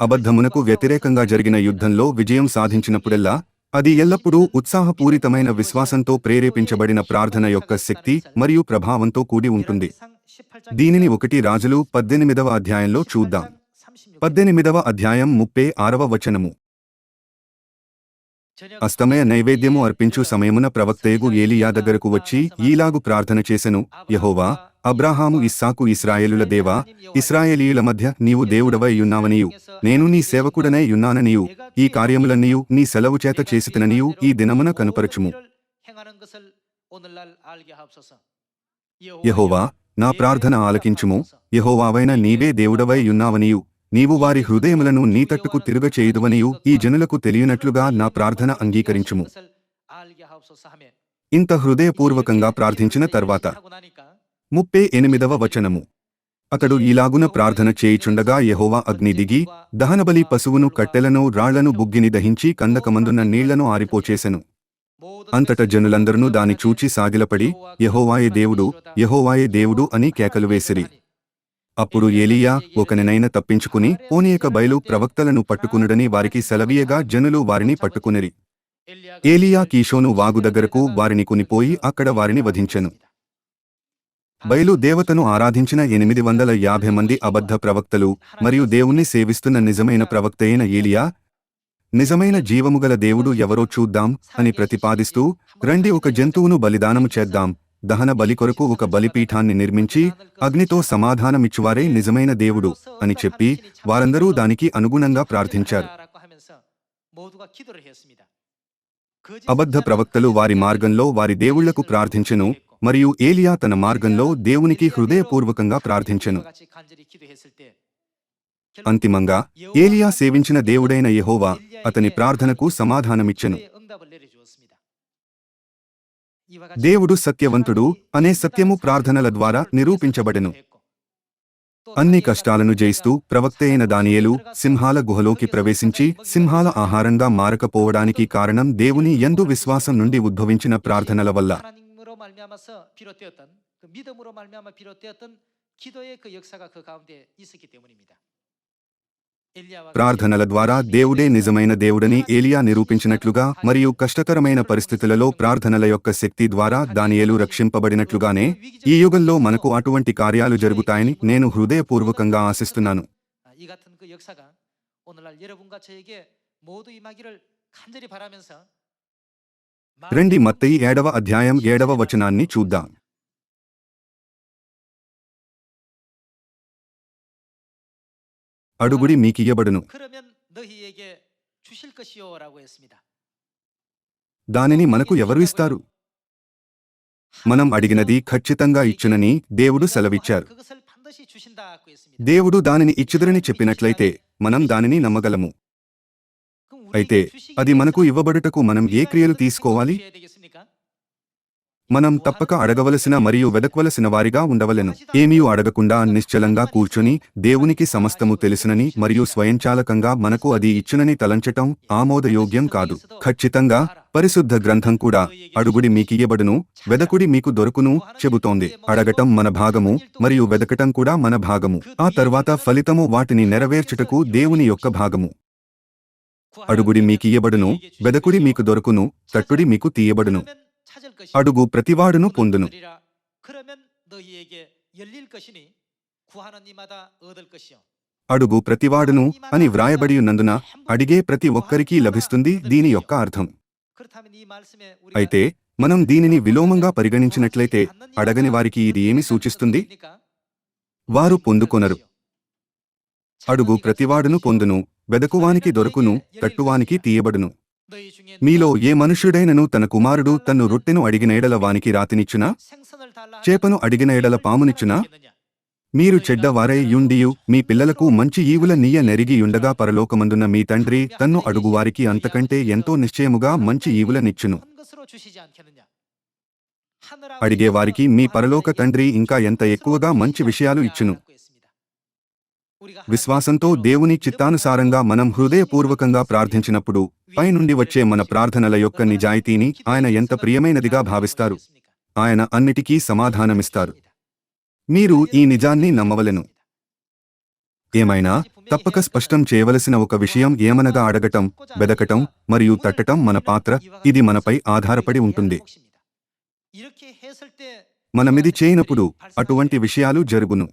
అబద్ధమునకు వ్యతిరేకంగా జరిగిన యుద్ధంలో విజయం సాధించినప్పుడెల్లా అది ఎల్లప్పుడూ ఉత్సాహపూరితమైన విశ్వాసంతో ప్రేరేపించబడిన ప్రార్థన యొక్క శక్తి మరియు ప్రభావంతో కూడి ఉంటుంది. దీనిని ఒకటి రాజులు పద్దెనిమిదవ అధ్యాయంలో చూద్దాం. పద్దెనిమిదవ అధ్యాయం ముప్పై ఆరవ వచనము. అస్తమయ నైవేద్యము అర్పించు సమయమున ప్రవక్తయగు ఏలియా దగ్గరకు వచ్చి ఈలాగు ప్రార్థన చేసెను. యహోవా అబ్రాహాము ఇస్సాకు ఇస్రాయేలుల దేవా ఇస్రాయేలీయుల మధ్య నీవు దేవుడవై యున్నావనియు నేను నీ సేవకుడనై యున్నాననియు ఈ కార్యములన్నీయు నీ సెలవు చేత చేసితననియు. ఈ దినమున కనుపరచుము. యహోవా నా ప్రార్థన ఆలకించుము. యహోవావైన నీవే దేవుడవై యున్నావనియు నీవు వారి హృదయములను నీతట్టుకు తిరుగ ఈ జనులకు తెలియనట్లుగా నా ప్రార్థన అంగీకరించుము. ఇంత హృదయపూర్వకంగా ప్రార్థించిన తర్వాత ముప్పై ఎనిమిదవ వచనము. అతడు ఇలాగున ప్రార్థన చేయిచుండగా యహోవా అగ్ని దిగి దహనబలి పశువును కట్టెలను రాళ్ళను బుగ్గిని దహించి కందకమందున్న నీళ్ళను ఆరిపోచేసెను. అంతట జనులందరూ దాని చూచి సాగిలపడి యహోవాయే దేవుడు యహోవాయే దేవుడు అని కేకలు వేసిరి. అప్పుడు ఏలియా ఒకనినైన తప్పించుకుని పోనీయక బయలు ప్రవక్తలను పట్టుకునుడని వారికి సెలవీయగా జనులు వారిని పట్టుకునిరి. ఏలియా కీషోను వాగు దగ్గరకు వారిని కొనిపోయి అక్కడ వారిని వధించెను. బయలు దేవతను ఆరాధించిన ఎనిమిది వందల యాభై మంది అబద్ధ ప్రవక్తలు మరియు దేవుణ్ణి సేవిస్తున్న నిజమైన ప్రవక్తయైన ఏలియా నిజమైన జీవముగల దేవుడు ఎవరో చూద్దాం అని ప్రతిపాదిస్తూ రండి ఒక జంతువును బలిదానము చేద్దాం దహన బలి కొరకు ఒక బలిపీఠాన్ని నిర్మించి అగ్నితో సమాధానమిచ్చువారే నిజమైన దేవుడు అని చెప్పి వారందరూ దానికి అనుగుణంగా ప్రార్థించారు. అబద్ధ ప్రవక్తలు వారి మార్గంలో వారి దేవుళ్ళకు ప్రార్థించెను మరియు ఏలియా తన మార్గంలో దేవునికి హృదయపూర్వకంగా ప్రార్థించెను. అంతిమంగా ఏలియా సేవించిన దేవుడైన యెహోవా అతని ప్రార్థనకు సమాధానమిచ్చెను. దేవుడు సత్యవంతుడు అనే సత్యము ప్రార్థనల ద్వారా నిరూపించబడెను అన్ని కష్టాలను జయిస్తూ ప్రవక్త అయిన దానియేలు సింహాల గుహలోకి ప్రవేశించి సింహాల ఆహారంగా మారకపోవడానికి కారణం దేవుని యందు విశ్వాసం నుండి ఉద్భవించిన ప్రార్థనల వల్ల 하나님으로 말미암아서 비롯되었던 그 믿음으로 말미암아 비롯되었던 기도의 그 역사가 그 가운데 있었기 때문입니다. ప్రార్థనల ద్వారా దేవుడే నిజమైన దేవుడని ఏలియా నిరూపించినట్లుగా మరియు కష్టకరమైన పరిస్థితులలో ప్రార్థనల యొక్క శక్తి ద్వారా దానియేలు రక్షింపబడినట్లుగానే ఈ యుగంలో మనకు అటువంటి కార్యాలు జరుగుతాయని నేను హృదయపూర్వకంగా ఆశిస్తున్నాను. రండి మత్తయి ఏడవ అధ్యాయం ఏడవ వచనాన్ని చూద్దాం. అడుగుడి మీకియ్యబడును. దానిని మనకు ఎవరు ఇస్తారు? మనం అడిగినది ఖచ్చితంగా ఇచ్చునని దేవుడు సెలవిచ్చారు. దేవుడు దానిని ఇచ్చుదరని చెప్పినట్లయితే మనం దానిని నమ్మగలము. అయితే అది మనకు ఇవ్వబడుటకు మనం ఏ క్రియలు తీసుకోవాలి? మనం తప్పక అడగవలసిన మరియు వెదక్వలసిన వారిగా ఉండవలెను. ఏమీ అడగకుండా నిశ్చలంగా కూర్చొని దేవునికి సమస్తము తెలిసినని మరియు స్వయంచాలకంగా మనకు అది ఇచ్చునని తలంచటం ఆమోదయోగ్యం కాదు. ఖచ్చితంగా పరిశుద్ధ గ్రంథం కూడా అడుగుడి మీకియబడును వెదకుడి మీకు దొరుకును చెబుతోంది. అడగటం మన భాగము మరియు వెదకటం కూడా మన భాగము. ఆ తర్వాత ఫలితము వాటిని నెరవేర్చుటకు దేవుని యొక్క భాగము. అడుగుడి మీకియబడును వెదకుడి మీకు దొరుకును తట్టుడి మీకు తీయబడును. అడుగు ప్రతివాడును పొందును. అడుగు ప్రతివాడును అని వ్రాయబడి ఉన్నందున అడిగే ప్రతి ఒక్కరికీ లభిస్తుంది దీని యొక్క అర్థం. అయితే మనం దీనిని విలోమంగా పరిగణించినట్లయితే అడగని వారికి ఇది ఏమి సూచిస్తుంది? వారు పొందుకొనరు. అడుగు ప్రతివాడును పొందును వెదకువానికి దొరకును కట్టువానికి తీయబడును. మీలో ఏ మనుష్యుడైనను తన కుమారుడు తన్ను రొట్టెను అడిగిన ఎడల వానికి రాతినిచ్చునా? చేపను అడిగిన ఎడల పామునిచ్చునా? మీరు చెడ్డవారై యుండియు మీ పిల్లలకు మంచి ఈవుల నీయ నెరిగి యుండగా పరలోకమందున్న మీ తండ్రి తన్ను అడుగువారికి అంతకంటే ఎంతో నిశ్చయముగా మంచి ఈవులనిచ్చును అడిగే వారికి మీ పరలోక తండ్రి ఇంకా ఎంత ఎక్కువగా మంచి విషయాలు ఇచ్చును? విశ్వాసంతో దేవుని చిత్తానుసారంగా మనం హృదయపూర్వకంగా ప్రార్థించినప్పుడు పైనుండి వచ్చే మన ప్రార్థనల యొక్క నిజాయితీని ఆయన ఎంత ప్రియమైనదిగా భావిస్తారు ఆయన అన్నిటికీ సమాధానమిస్తారు మీరు ఈ నిజాన్ని నమ్మవలెను ఏమైనా తప్పక స్పష్టం చేయవలసిన ఒక విషయం ఏమనగా అడగటం వెదకటం మరియు తట్టటం మన పాత్ర ఇది మనపై ఆధారపడి ఉంటుంది మనమిది చేయనప్పుడు అటువంటి విషయాలు జరుగును